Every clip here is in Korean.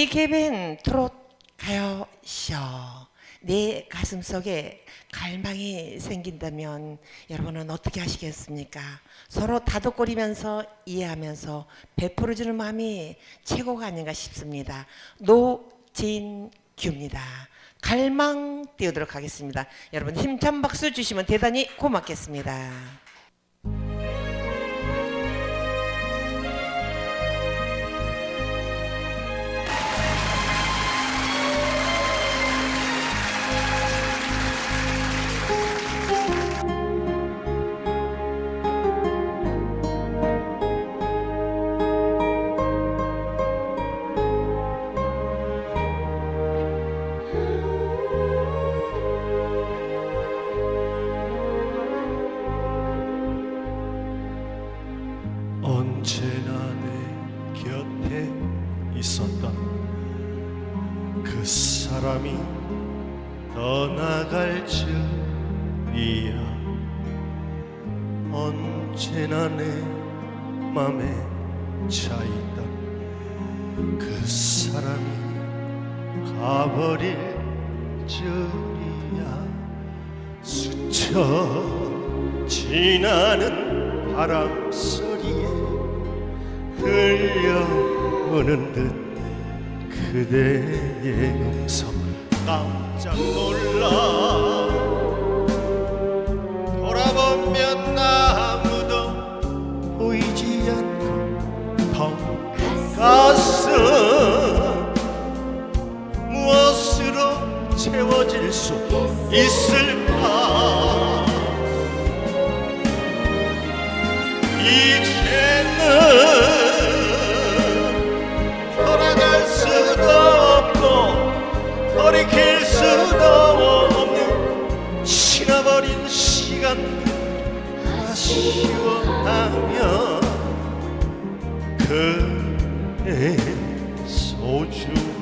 DKBN 트롯 가요 쇼. 내 가슴 속에 갈망이 생긴다면 여러분은 어떻게 하시겠습니까? 서로 다독거리면서 이해하면서 베풀어주는 마음이 최고가 아닌가 싶습니다. 노진규입니다. 갈망 띄우도록 하겠습니다. 여러분 힘찬 박수 주시면 대단히 고맙겠습니다. 언제나 내 곁에 있었던 그 사람이 떠나갈 줄이야. 언제나 내 맘에 차있던 그 사람이 가버릴 줄이야. 스쳐 지나는 바람 소리에 들려오는 듯 그대의 음성 깜짝 놀라. 돌아보면 아무도 보이지 않고 텅 가슴 무엇으로 채워질 수 있을까 아쉬워하며 그의 소중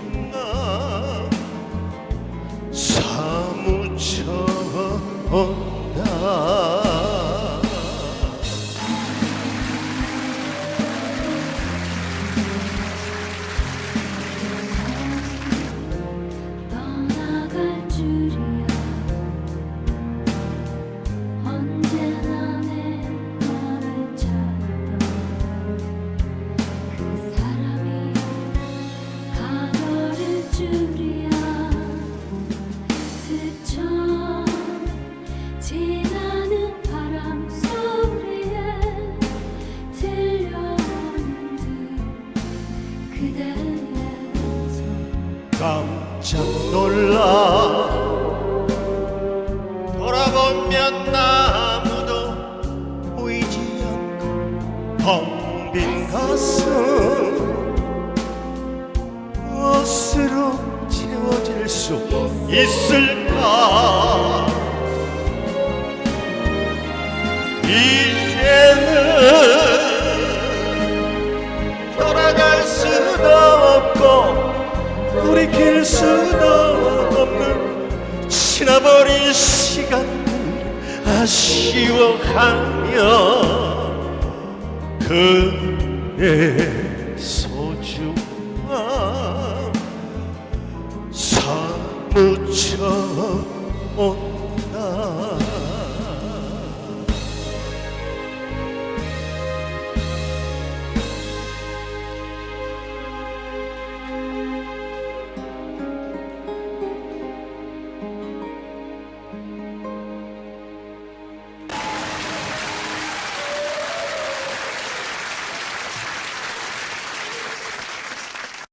보면 아무도 보이지 않고 텅 빈 가슴 무엇으로 채워질 수 있을까? 이제는 돌아갈 수도 없고 돌이킬 수도 없는 지나버린 시간을 아쉬워하며 그의 소중함 사무쳐 온다